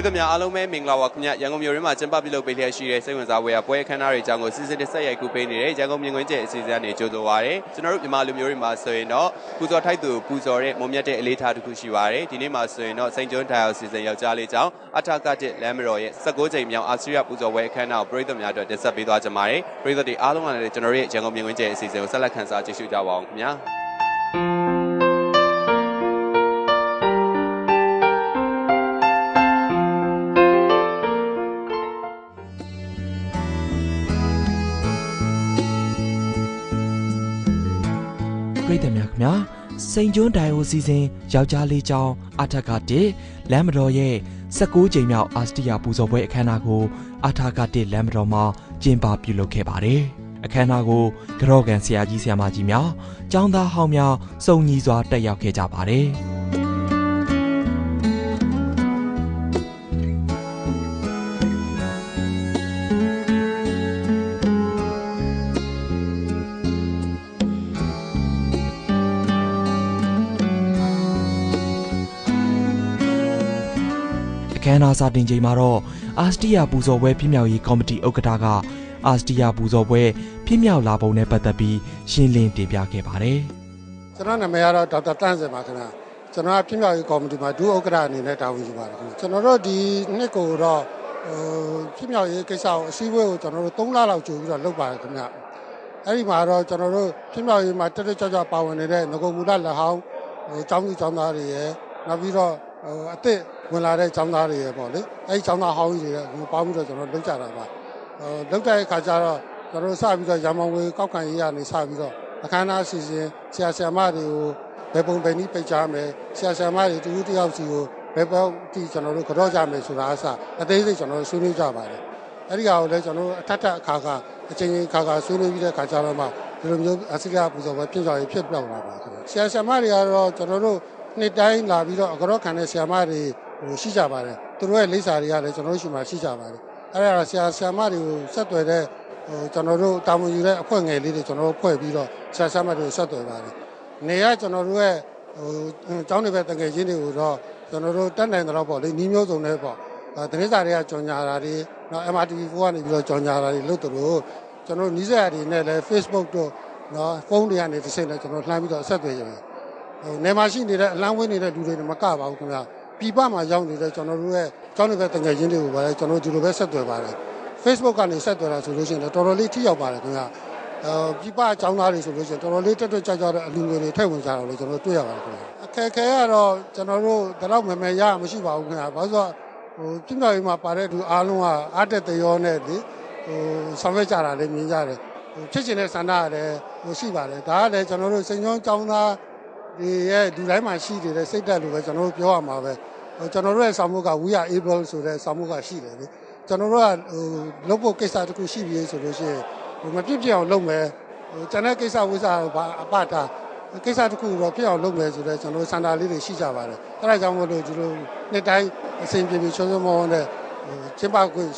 ရိသတ်များအားလုံးပဲမင်္ဂလာပါခင်ဗျရန်ကုန်မြို့ရင်းမှာကျင်းပပြုလုပ်ပေးလျက်ရှိတဲ့စိတ်ဝင်စားပွဲရပွဲအခမ်းအနားတွေအကြောင်းကိုစစ်စစ်တက်ဆက်ရိုက်ကူးပေးနေတဲ့ရန်ကုန်မြင်ကွင်းကျဲအစီအစဉ်ကနေကြိုဆိုပါရစေကျွန်တော်တို့မြန်မာလူမျိုးတွေမှာဆိုရင်တော့ပူဇော်ထိုက်သူပူဇော်တဲ့မုံမြတ်တဲ့အလေးထားတစ်ခုရှိပါတယ်ဒီနေ့မှာဆိုရင်တော့စိန်ကျွန်းဒိုင်ယောစီစဉ်ယောက်ျားလေးကြောင့်အထာကတစ်လမ်းမတော်ရဲ့16ကြိမ်မြောက်အာဆီယပူဇော်ပွဲအခမ်းအနားကိုပရိသတ်များအတွက်တင်ဆက်ပေးသွားကြပါမယ်ပရိသတ်တွေအားလုံးကလည်းကျွန်တော်တို့ရဲ့ရန်ကုန်မြင်ကွင်းကျဲအစီအစဉ်ကိုဆက်လက်ခန်းစားကြည့်ရှုကြပါအောင်ခင်ဗျာ စိန်ကျွန်းဒိုင်ယိုစီစဉ်ယောက်ျားလေးချောင်းအထက်ကတစ်လမ်းမတော်ရဲ့16ကြိမ်မြောက်အာစတီယာပူဇော်ပွဲအခမ်းအနားကိုအထက်ကတစ်လမ်းမတော်မှာကျင်းပပြုလုပ်ခဲ့ပါတယ်အခမ်းအနားကိုကြော့ကန်ဆရာကြီးဆရာမကြီးများចောင်းသားဟောင်းများစုံညီစွာတက်ရောက်ခဲ့ကြပါတယ် အခမ်းအနားစတင်ချိန်မှာတော့အာစတီယာပူဇော်ပွဲပြမြောက်ရေးကော်မတီဥက္ကဋ္ဌကအာစတီယာပူဇော်ပွဲပြမြောက်လာပုံနဲ့ပတ်သက်ပြီးရှင်းလင်းတင်ပြခဲ့ပါတယ်ကျွန်တော်နာမည်ကတော့ဒေါက်တာတန်းစင်ပါခင်ဗျာကျွန်တော်ကပြည်မြောက်ရေးကော်မတီမှာဒုဥက္ကဋ္ဌအနေနဲ့တာဝန်ယူပါတယ်ခင်ဗျာကျွန်တော်တို့ဒီနှစ်ကိုတော့ဟိုပြည်မြောက်ရေးကိစ္စကိုအစည်းအဝေးကိုကျွန်တော်တို့3လလောက်ကြိုပြီးတော့လုပ်ပါတယ်ခင်ဗျာအဲ့ဒီမှာတော့ကျွန်တော်တို့ပြည်မြောက်ရေးမှာတက်တက်ကြွကြွပါဝင်နေတဲ့ငကုံမူလလက်ဟောင်းဟိုចောင်းသူចောင်းသားတွေရယ်နောက်ပြီးတော့ဟိုအစ်စ် ဝင်လာတဲ့ចောင်းသားတွေရယ်ပေါ့လေအဲ့ဒီចောင်းသားဟောင်းကြီးတွေလည်းဟိုပေါင်းပြီးတော့ကျွန်တော်လုပ်ကြတာပါဟိုလုပ်တဲ့အခါကျတော့ကျွန်တော်တို့စပြီးတော့ရမုံဝေကောက်ခံရေးရနေစပြီးတော့အခမ်းအနားအစီအစဉ်ဆရာဆရာမတွေကိုဘယ်ပုံဘယ်နည်းပိတ်ချမယ်ဆရာဆရာမတွေတူတူတယောက်စီကိုဘယ်ပေါ့ဒီကျွန်တော်တို့ကြော့ကြမယ်ဆိုတာအစအသေးစိတ်ကျွန်တော်တို့ဆွေးနွေးကြပါတယ်အဲ့ဒီကောင်ကိုလည်းကျွန်တော်တို့အထက်ထက်အခါကအချိန်ချင်းအခါကဆွေးနွေးပြီးတဲ့အခါကျတော့မှဒီလိုမျိုးအစိကပူဇော်ပွဲပြင်ဆောင်ရေးဖြစ်ပြောင်းလာပါခင်ဗျဆရာဆရာမတွေကတော့ကျွန်တော်တို့နှစ်တိုင်းလာပြီးတော့အကြော့ခံတဲ့ဆရာမတွေဟို ရှိကြပါတယ်သူတို့ရဲ့လိပ်စာတွေကလည်းကျွန်တော်တို့ရှိမှရှိကြပါတယ်အဲ့ဒါဆရာဆရာမတွေကိုဆက်သွယ်တဲ့ဟိုကျွန်တော်တို့တာဝန်ယူတဲ့အဖွဲ့ငယ်လေးတွေကျွန်တော်တို့ဖွဲ့ပြီးတော့ဆရာဆရာမတွေကိုဆက်သွယ်ပါတယ်နေရကျွန်တော်တို့ရဲ့ဟိုကျောင်းတွေပဲတကယ်ချင်းတွေကိုတော့ကျွန်တော်တို့တက်နိုင်တော့ပေါ့လေနီးမျိုးစုံနဲ့ပေါ့အဲတနင်္စာတွေကကြော်ညာတာတွေနော် MRTV4 ကနေပြီးတော့ကြော်ညာတာတွေလုပ်တယ်လို့ကျွန်တော်တို့နီးစပ်ရတွေနဲ့လည်း Facebook တို့နော်ဖုန်းတွေကနေတစ်စိမ့်နဲ့ကျွန်တော်လှမ်းပြီးတော့အဆက်သွယ်ရတယ်ဟိုနေမှာရှိနေတဲ့အလံဝင်းနေတဲ့လူတွေနဲ့မကပါဘူးခင်ဗျာ ပြည်ပမှာရောက်နေတဲ့ကျွန်တော်တို့ရဲ့ကျောင်းတွေပဲတကယ်ချင်းတွေကိုပါလေကျွန်တော်တို့ဒီလိုပဲဆက်သွယ်ပါတယ် Facebook ကနေဆက်သွယ်တာဆိုလို့ရှိရင်လည်းတော်တော်လေးထိရောက်ပါတယ်ခင်ဗျာအဲပြပအကြောင်းသားတွေဆိုလို့ရှိရင်တော်တော်လေးတက်တက်ကြွကြွတဲ့အလူငွေတွေထည့်ဝင်ကြတာလို့ကျွန်တော်တွေ့ရပါတယ်ခင်ဗျာအခက်အခဲကတော့ကျွန်တော်တို့ဒီလောက်မမယ်ရမရှိပါဘူးခင်ဗျာဘာလို့ဆိုတော့ဟိုပြည်မြောက်ရေးမှာပါတဲ့သူအားလုံးကအားတက်တရောနဲ့လေဟိုဆောင်ရွက်ကြတာလည်းမြင်ကြတယ်ဟိုဖြစ်ချင်တဲ့ဆန္ဒကလည်းဟိုရှိပါတယ်ဒါကလည်းကျွန်တော်တို့စိန်ကျောင်းကျောင်းသားတွေရဲ့လူတိုင်းမှာရှိနေတဲ့စိတ်ဓာတ်လိုပဲကျွန်တော်တို့ပြောရမှာပဲဟို ကျွန်တော်တို့ရဲ့ဆောင်မှုက we are able ဆိုတဲ့ဆောင်မှုကရှိတယ်လေကျွန်တော်တို့ကဟိုလုပ်ဖို့ကိစ္စတစ်ခုရှိပြီဆိုလို့ရှိရင်ဟိုမပြစ်ပြစ်အောင်လုပ်မယ်ဟိုကျန်တဲ့ကိစ္စဝိစ္စဘာအပတာကိစ္စတစ်ခုတော့ပြစ်အောင်လုပ်မယ်ဆိုတော့ကျွန်တော်စန္ဒာလေးတွေရှိကြပါတယ်အဲဒါကြောင့်မို့လို့ဒီလိုနှစ်တိုင်းအစဉ်ပြေပြေချောချောမောမောနဲ့ဟိုကျင်းပခွင့်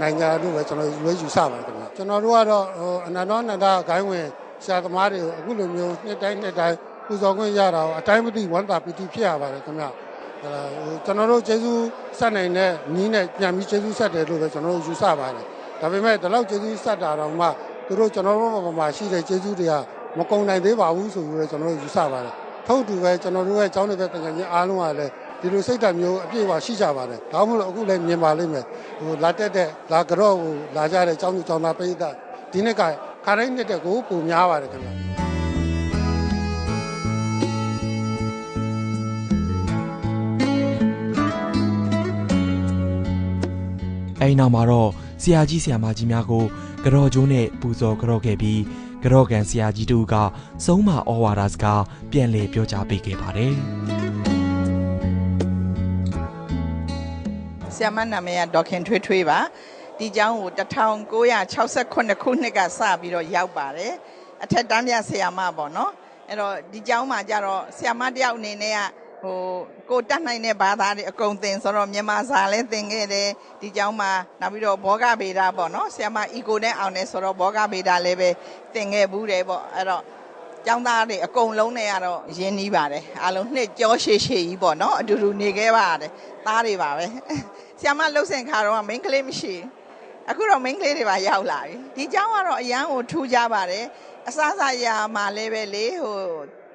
နိုင်ငံတို့ပဲကျွန်တော်ရွေးယူဆပါတယ်ခင်ဗျာကျွန်တော်တို့ကတော့ဟိုအနန္တနန္ဒဂိုင်းဝင်ဆရာသမားတွေကိုအခုလိုမျိုးနှစ်တိုင်းနှစ်တိုင်းပူဇော်ခွင့်ရတာကိုအတိုင်းမသိဝမ်းသာပီတိဖြစ်ရပါတယ်ခင်ဗျာအဲဟို ကျွန်တော်တို့ကျေးဇူးဆက်နိုင်တဲ့ညီးနဲ့ပြန်ပြီးကျေးဇူးဆက်တယ်လို့ပဲကျွန်တော်တို့ယူဆပါတယ်ဒါပေမဲ့ဒီလောက်ကျေးဇူးဆက်တာတော့မှသူတို့ကျွန်တော်တို့ဘက်မှာရှိတဲ့ကျေးဇူးတွေကမကုံနိုင်သေးပါဘူးဆိုပြီးတော့ကျွန်တော်တို့ယူဆပါတယ်။ထို့တူပဲကျွန်တော်တို့ရဲ့ကျောင်းတွေပဲတကယ်ချင်းအားလုံးကလည်းဒီလိုစိတ်ဓာတ်မျိုးအပြည့်အဝရှိကြပါတယ်။ဒါမှမဟုတ်အခုလည်းမြင်ပါလိမ့်မယ်။ဟိုလာတက်တဲ့လာကြော့ဟိုလာကြတဲ့ကျောင်းသူကျောင်းသားပိဋကဒီနေ့ကခါတိုင်းနှစ်တဲ့ကိုပုံများပါတယ်ခင်ဗျာ။ အဲဒီနောက်မှာတော့ဆရာကြီးဆရာမကြီးများကိုကြော့ကျိုးနဲ့ပူဇော်ကြော့ခဲ့ပြီးကြော့ကန်ဆရာကြီးတို့ကစုံးမဩဝါဒစကားပြန်လည်ပြောကြားပေးခဲ့ပါတယ်ဆ iam မနာမည်ကဒေါက်ခင်ထွေးထွေးပါဒီကျောင်းကို1968ခုနှစ်ကစပြီးတော့ရောက်ပါတယ်အထက်တန်းပြဆ iam မပေါ့နော်အဲ့တော့ဒီကျောင်းမှာကျတော့ဆ iam မတယောက်အနေနဲ့က ဟိုကိုတတ်နိုင်တဲ့ဘာသာတွေအကုန်သင်ဆိုတော့မြန်မာစာလည်းသင်ခဲ့တယ်ဒီကျောင်းမှာနောက်ပြီးတော့ဘောဂဗေဒပေါ့နော်ဆ iam မအီကိုနဲ့အောင်နေဆိုတော့ဘောဂဗေဒလည်းပဲသင်ခဲ့ဘူးတယ်ပေါ့အဲ့တော့ကျောင်းသားတွေအကုန်လုံးနဲ့ကတော့ရင်းနှီးပါတယ်အားလုံးနှစ်ကြောရှည်ရှည်ကြီးပေါ့နော်အတူတူနေခဲ့ပါတယ်သားတွေပါပဲဆ iam မလှုပ်စင်ခါတော့မိန်းကလေးမရှိဘူးအခုတော့မိန်းကလေးတွေပါရောက်လာပြီဒီကျောင်းကတော့အရန်ကိုထူးကြပါတယ်အစားအစာရာမှာလည်းပဲလေဟို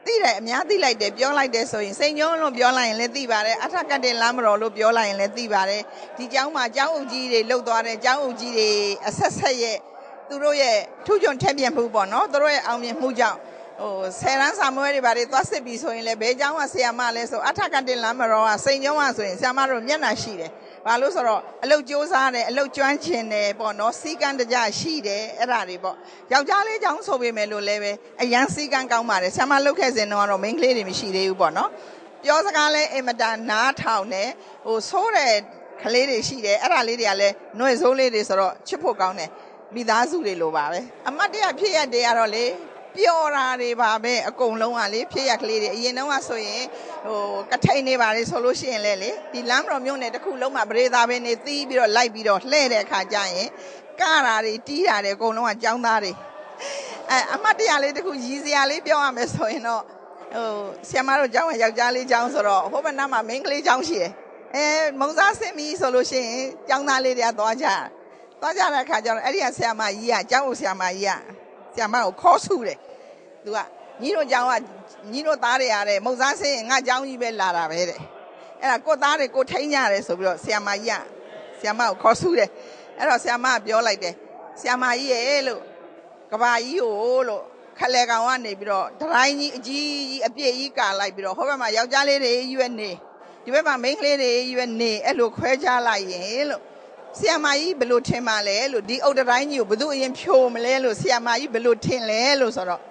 သိတယ်အများသိလိုက်တယ်ပြောလိုက်တယ်ဆိုရင်စိန်ကျုံလို့ပြောလိုက်ရင်လည်းသိပါတယ်အထက်ကတ်တင်လမ်းမတော်လို့ပြောလိုက်ရင်လည်းသိပါတယ်ဒီကျောင်းမှာကျောင်းအုပ်ကြီးတွေလှုပ်သွားတယ်ကျောင်းအုပ်ကြီးတွေအဆက်ဆက်ရဲ့သူတို့ရဲ့ထူးချွန်ထက်မြက်မှုပေါ့နော်သူတို့ရဲ့အောင်မြင်မှုကြောင့်ဟိုဆယ်ရန်စာမွဲတွေဘာတွေသွားစစ်ပြီးဆိုရင်လည်းဘဲကျောင်းကဆရာမလဲဆိုအထက်ကတ်တင်လမ်းမတော်ကစိန်ကျုံကဆိုရင်ဆရာမတို့မျက်နှာရှိတယ် ဘာလို့ဆိုတော့အလုတ်စူးစားတယ်အလုတ်ကျွမ်းကျင်တယ်ပေါ့နော်စီကံတကြရှိတယ်အဲ့ဒါတွေပေါ့ယောက်ျားလေးကြောင့်ဆိုပေမဲ့လို့လည်းပဲအရန်စီကံကောင်းပါတယ်ဆရာမလုတ်ခဲ့စဉ်တော့မိန်းကလေးတွေမရှိသေးဘူးပေါ့နော်ပြောစကားလဲအင်မတန်နားထောင်တယ်ဟိုဆိုးတဲ့ကလေးတွေရှိတယ်အဲ့ဒါလေးတွေကလည်းနှွေဆိုးလေးတွေဆိုတော့ချစ်ဖို့ကောင်းတယ်မိသားစုတွေလိုပါပဲအမတ်တရဖြစ်ရတဲ့ကတော့လေ ပျော်တာတွေပါပဲအကုန်လုံးကလေဖြစ်ရကလေးတွေအရင်တုန်းကဆိုရင်ဟိုကထိန်နေပါလေဆိုလို့ရှိရင်လေလေဒီလမ်းမတော်မြို့နယ်တစ်ခုလုံးမှာပရိသာပဲနေသီးပြီးတော့လိုက်ပြီးတော့လှဲ့တဲ့အခါကျရင်ကတာတွေတီးတာတွေအကုန်လုံးကចောင်းသားတွေအဲအမတ်တရလေးတစ်ခုရည်စရာလေးပြောရမယ်ဆိုရင်တော့ဟိုဆီယမတို့ကျောင်းကယောက်ျားလေးကျောင်းဆိုတော့ဟိုဘက်နားမှာမိန်းကလေးကျောင်းရှိတယ်အဲမုံစားဆင်းပြီဆိုလို့ရှိရင်ကျောင်းသားလေးတွေကသွားကြသွားကြတဲ့အခါကျတော့အဲ့ဒီကဆရာမကြီးကကျောင်းကိုဆရာမကြီးက ဆရာမကိုခေါ်ဆူတယ်သူကညီတို့ကျောင်းကညီတို့သားတွေရတယ်မုံစားဆင်းရင်ငါကျောင်းကြီးပဲလာတာပဲတဲ့အဲ့ဒါကိုသားတွေကိုထိန်းကြတယ်ဆိုပြီးတော့ဆရာမကြီးကဆရာမကိုခေါ်ဆူတယ်အဲ့တော့ဆရာမကပြောလိုက်တယ်ဆရာမကြီးရဲ့လို့ကဘာကြီးကိုလို့ခလဲကောင်ကနေပြီးတော့ဒရိုင်းကြီးအကြီးကြီးအပြည့်ကြီးကာလိုက်ပြီးတော့ဟိုဘက်မှာယောက်ျားလေးတွေရွက်နေဒီဘက်မှာမိန်းကလေးတွေရွက်နေအဲ့လိုခွဲခြားလိုက်ရင်လို့ ဆီယမာကြီးဘယ်လိုထင်ပါလဲလို့ဒီအုတ်တိုင်းကြီးကိုဘယ်သူအရင်ဖြိုမလဲလို့ဆီယမာကြီးဘယ်လိုထင်လဲလို့ဆိုတော့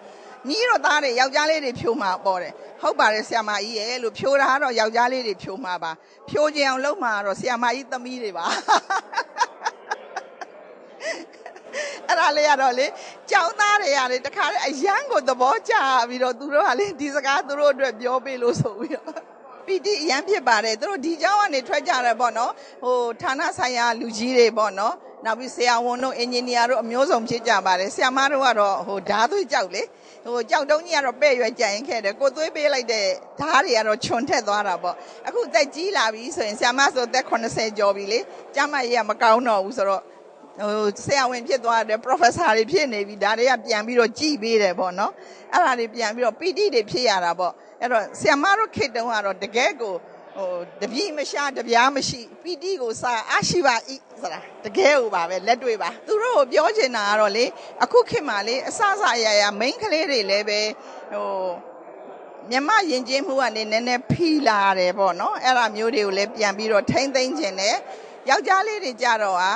ညီတို့သားတွေယောက်ျားလေးတွေဖြိုမှာပေါ့တယ်ဟုတ်ပါတယ်ဆီယမာကြီးရဲ့လို့ဖြိုတာကတော့ယောက်ျားလေးတွေဖြိုမှာပါဖြိုခြင်းအောင်လုပ်မှာတော့ဆီယမာကြီးသမီးတွေပါအဲ့ဒါလေးကတော့လေကြောင်းသားတွေကလေတခါလေအရန်ကိုသဘောကျပြီးတော့သူတို့ကလေဒီစကားသူတို့အတွက်ပြောပေးလို့ဆိုပြီးတော့ ပီတိအရန်ဖြစ်ပါတယ်သူတို့ဒီเจ้าကနေထွက်ကြတယ်ပေါ့နော်ဟိုဌာနဆိုင်ရာလူကြီးတွေပေါ့နော်နောက်ပြီးဆရာဝန်တို့အင်ဂျင်နီယာတို့အမျိုးစုံဖြစ်ကြပါတယ်ဆရာမတို့ကတော့ဟိုဓာတ်သွေးကြောက်လေဟိုကြောက်တုံးကြီးကတော့ပဲ့ရွယ်ကြရင်ခဲ့တယ်ကိုသွေးပေးလိုက်တဲ့ဓာတ်တွေကတော့ခြုံထက်သွားတာပေါ့အခုတက်ကြီးလာပြီဆိုရင်ဆရာမဆိုသက်80ကျော်ပြီလေကျမကြီးကမကောင်းတော့ဘူးဆိုတော့ဟိုဆရာဝန်ဖြစ်သွားတယ် professor တွေဖြစ်နေပြီဒါတွေကပြန်ပြီးတော့ကြည်ပေးတယ်ပေါ့နော်အဲ့ဒါတွေပြန်ပြီးတော့ PT တွေဖြစ်ရတာပေါ့ အဲ့တော့ဆရာမတို့ခေတ္တတုန်းကတော့တကယ်ကိုဟိုတပြိမရှာတပြားမရှိ PT ကိုစာအရှိပါဤဆိုတာတကယ်ဟိုပါပဲလက်တွေ့ပါသူတို့ကိုပြောချင်တာကတော့လေအခုခေတ်မှာလေအစစအရာရာ main ကလေးတွေလည်းပဲဟိုမြမယဉ်ကျေးမှုကနေနည်းနည်းဖီလာတယ်ပေါ့နော်အဲ့ဒါမျိုးတွေကိုလည်းပြန်ပြီးတော့ထိမ့်သိမ့်ခြင်းနဲ့ယောက်ျားလေးတွေကြတော့ဟာ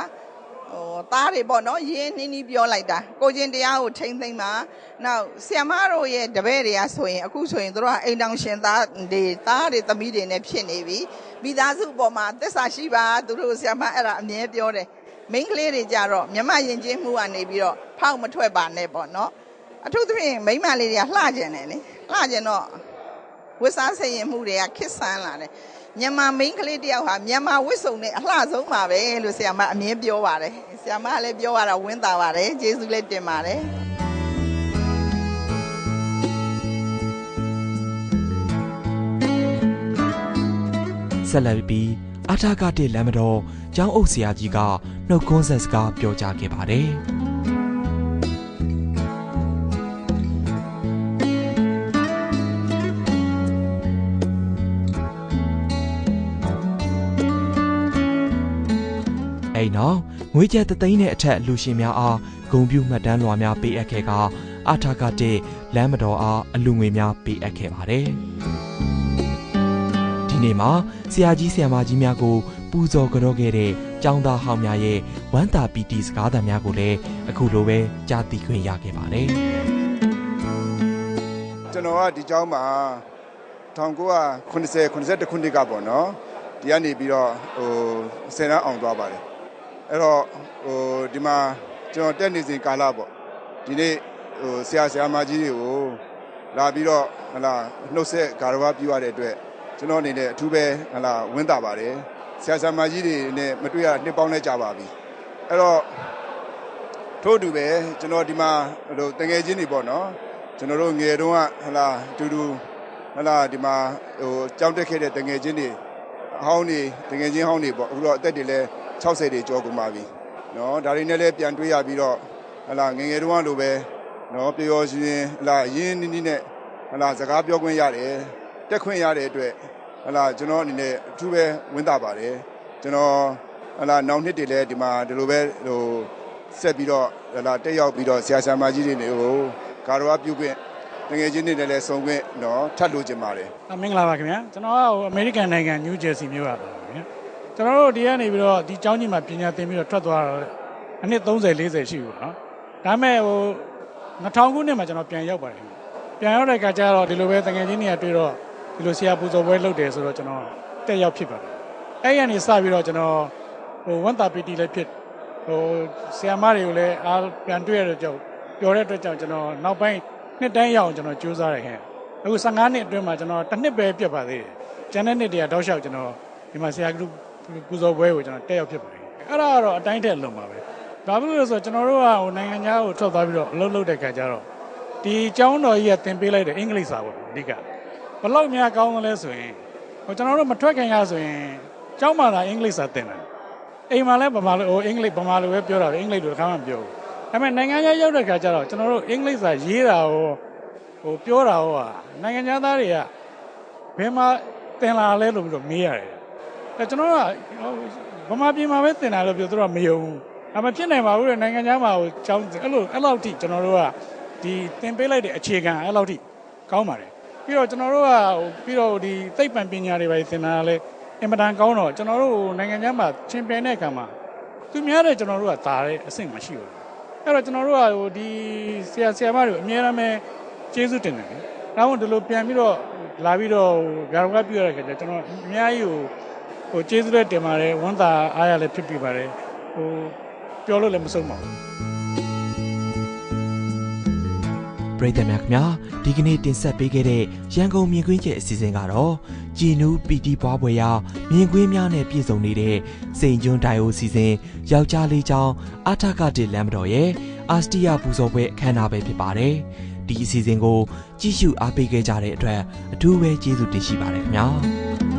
ဟိုသားတွေပေါ့နော်ရင်းနှီးနှီးပြောလိုက်တာကိုချင်းတရားကိုထိမ့်သိမ့်ပါနောက်ဆီယမတို့ရဲ့တပည့်တွေကဆိုရင်အခုဆိုရင်တို့ကအိမ်တောင်ရှင်သားတွေသားတွေသမီးတွေနဲ့ဖြစ်နေပြီမိသားစုပေါ်မှာသစ္စာရှိပါသူတို့ဆီယမအဲ့ဒါအမြဲပြောတယ်မိန်းကလေးတွေကြတော့မြမယဉ်ကျေးမှုကနေပြီးတော့ဖောက်မထွက်ပါနဲ့ပေါ့နော်အထူးသဖြင့်မိန်းမလေးတွေကလှကျင်တယ်လေလှကျင်တော့ဝတ်စားဆင်ရင်မှုတွေကခစ်ဆန်းလာတယ် မြန်မာမိန်းကလေးတယောက်ဟာမြန်မာဝတ်စုံနဲ့အလှဆုံးပါပဲလို့ဆရာမအမြင်ပြောပါတယ်ဆရာမကလည်းပြောရတာဝင်းတာပါတယ်ကျေးဇူးလည်းတင်ပါတယ်ဆက်လက်ပြီးအာထာကတိလမ်းမတော်ကျောင်းအုပ်ဆရာကြီးကနှုတ်ခွန်းဆက်စကားပြောကြားခဲ့ပါတယ်။ အဲ့နောက်ငွေကျပ်တသိန်းနဲ့အထက်လူရှင်များအားဂုံပြူမှတ်တမ်းလွှာများပေးအပ်ခဲ့ကအာထာကတိလမ်းမတော်အားအလူငွေများပေးအပ်ခဲ့ပါတယ်။ဒီနေ့မှာဆရာကြီးဆရာမကြီးများကိုပူဇော်ကြောခဲ့တဲ့ကျောင်းသားဟောင်းများရဲ့ဝမ်းသာပီတိစကားသံများကိုလည်းအခုလိုပဲကြားသိခွင့်ရခဲ့ပါတယ်ကျွန်တော်ကဒီကျောင်းမှာ1980 81ခုနှစ်ကပေါ့နော်ဒီကနေပြီးတော့ဟိုဆယ်တန်းအောင်သွားပါတယ် အဲ့တော့ဟိုဒီမှာကျွန်တော်တက်နေစဉ်ကာလပေါ့ဒီနေ့ဟိုဆရာဆရာမကြီးတွေကိုလာပြီးတော့ဟလာနှုတ်ဆက်ဂါရဝပြုရတဲ့အတွက်ကျွန်တော်အနေနဲ့အထူးပဲဟလာဝင်းတာပါတယ်ဆရာဆရာမကြီးတွေနဲ့မတွေ့ရနှစ်ပေါင်းနဲ့ကြာပါပြီအဲ့တော့ထို့အတူပဲကျွန်တော်ဒီမှာဟိုတငယ်ချင်းတွေပေါ့နော်ကျွန်တော်တို့ငယ်တုန်းကဟလာအတူတူဟလာဒီမှာဟိုကြောင်းတက်ခဲ့တဲ့တငယ်ချင်းတွေအဟောင်းတွေတငယ်ချင်းဟောင်းတွေပေါ့အခုတော့အသက်တွေလည်း 60တွေကျော်ကုန်ပါပြီနော်ဒါတွေနဲ့လည်းပြန်တွေ့ရပြီးတော့ဟလာငယ်ငယ်တုန်းကလိုပဲနော်ပျော်ပျော်ရွှင်ရွှင်ဟလာအရင်းနီးနီးနဲ့ဟလာစကားပြောခွင့်ရတယ်တက်ခွင့်ရတဲ့အတွက်ဟလာကျွန်တော်အနေနဲ့အထူးပဲဝမ်းသာပါတယ်ကျွန်တော်ဟလာနောက်နှစ်တွေလည်းဒီမှာဒီလိုပဲဟိုဆက်ပြီးတော့ဟလာတက်ရောက်ပြီးတော့ဆရာဆရာမကြီးတွေနေကိုကာရောပြုခွင့်တကယ်ချင်းတွေနဲ့လည်းစုံခွင့်နော်ထပ်လို့ကျင်ပါတယ်အမင်္ဂလာပါခင်ဗျာကျွန်တော်ကဟိုအမေရိကန်နိုင်ငံနယူးဂျာစီမြို့ကပါခင်ဗျာ ကျွန်တော်တို့ဒီကနေပြီးတော့ဒီကျောင်းကြီးမှာပညာသင်ပြီးတော့ထွက်သွားတော့အနှစ်30 40ရှိပြီပေါ့နော်ဒါပေမဲ့ဟို2000ခုနှစ်မှာကျွန်တော်ပြန်ရောက်ပါတယ်ခင်ဗျာပြန်ရောက်တဲ့အခါကျတော့ဒီလိုပဲတကယ်ချင်းတွေကတွေ့တော့ဒီလိုဆရာပူဇော်ပွဲလုပ်တယ်ဆိုတော့ကျွန်တော်တက်ရောက်ဖြစ်ပါတယ်အဲ့ရနေစပြီးတော့ကျွန်တော်ဟိုဝန်တာပီတီလည်းဖြစ်ဟိုဆရာမတွေကိုလည်းအားပြန်တွေ့ရတဲ့ကြောင့်ပြောတဲ့အတွက်ကြောင့်ကျွန်တော်နောက်ပိုင်းနှစ်တိုင်းရအောင်ကျွန်တော်ကြိုးစားရခဲ့အခု15နှစ်အတွင်းမှာကျွန်တော်တစ်နှစ်ပဲပြတ်ပါသေးတယ်ကျန်တဲ့နှစ်တွေကတောက်လျှောက်ကျွန်တော်ဒီမှာဆရာကလူ ပူဇော်ပွဲကိုကျွန်တော်တက်ရောက်ဖြစ်ပါတယ်အဲ့ဒါကတော့အတိုင်းထက်လွန်ပါပဲဘာဖြစ်လို့လဲဆိုတော့ကျွန်တော်တို့ကဟိုနိုင်ငံခြားကိုထွက်သွားပြီးတော့အလုပ်လုပ်တဲ့ခါကျတော့ဒီကျောင်းတော်ကြီးကသင်ပေးလိုက်တဲ့အင်္ဂလိပ်စာပေါ့အဓိကဘလောက်များကောင်းသလဲဆိုရင်ဟိုကျွန်တော်တို့မထွက်ခင်ရဆိုရင်ကျောင်းမှာသာအင်္ဂလိပ်စာသင်တယ်အိမ်မှာလည်းဗမာလိုဟိုအင်္ဂလိပ်ဗမာလိုပဲပြောတာပဲအင်္ဂလိပ်လိုတစ်ခါမှမပြောဘူးဒါပေမဲ့နိုင်ငံခြားရောက်တဲ့ခါကျတော့ကျွန်တော်တို့အင်္ဂလိပ်စာရေးတာဟိုဟိုပြောတာဟိုဟာနိုင်ငံခြားသားတွေကဘယ်မှာသင်လာလဲလို့ပြီးတော့မေးရတယ်အဲ ကျွန်တော်ကဟိုဗမာပြည်မှာပဲသင်တာလို့ပြောသူတို့ကမယုံဘူးအမဖြစ်နိုင်ပါဘူးလေနိုင်ငံခြားမှာဟိုကျောင်းအဲ့လိုအဲ့လောက်ထိကျွန်တော်တို့ကဒီသင်ပေးလိုက်တဲ့အခြေခံအဲ့လောက်ထိကောင်းပါတယ်ပြီးတော့ကျွန်တော်တို့ကဟိုပြီးတော့ဒီသိပ္ပံပညာတွေပဲသင်တာလည်းအင်မတန်ကောင်းတော့ကျွန်တော်တို့နိုင်ငံခြားမှာချင်းပြိုင်တဲ့အခါမှာသူများတဲ့ကျွန်တော်တို့ကဒါတဲ့အဆင့်မရှိဘူးအဲ့တော့ကျွန်တော်တို့ကဟိုဒီဆရာဆရာမတွေအများအားဖြင့်ကျေးဇူးတင်တယ်။နောက်ဒီလိုပြန်ပြီးတော့လာပြီးတော့ဂါရဝပြုရတဲ့ခါကျကျွန်တော်အများကြီးဟို ဟိုကျေးဇူးလည်းတင်ပါတယ်ဝန်တာအားရလည်းဖြစ်ပြပါတယ်ဟိုပြောလို့လည်းမဆုံးပါဘူးပရိသတ်များခင်ဗျာဒီကနေ့တင်ဆက်ပေးခဲ့တဲ့ရန်ကုန်မြင်ကွင်းကျဲအစီအစဉ်ကတော့ကြည်နူးပီတီပွားပွဲရာမြင်ကွင်းများနဲ့ပြည့်စုံနေတဲ့စိန်ကျွန်းဒိုင်အိုစီစဉ်ယောက်ျားလေးချောင်းအာထကတိလမ်းမတော်ရဲ့အာစတီယာပူဇော်ပွဲအခမ်းအနားပဲဖြစ်ပါတယ်ဒီအစီအစဉ်ကိုကြည့်ရှုအားပေးခဲ့ကြတဲ့အတွက်အထူးပဲကျေးဇူးတင်ရှိပါတယ်ခင်ဗျာ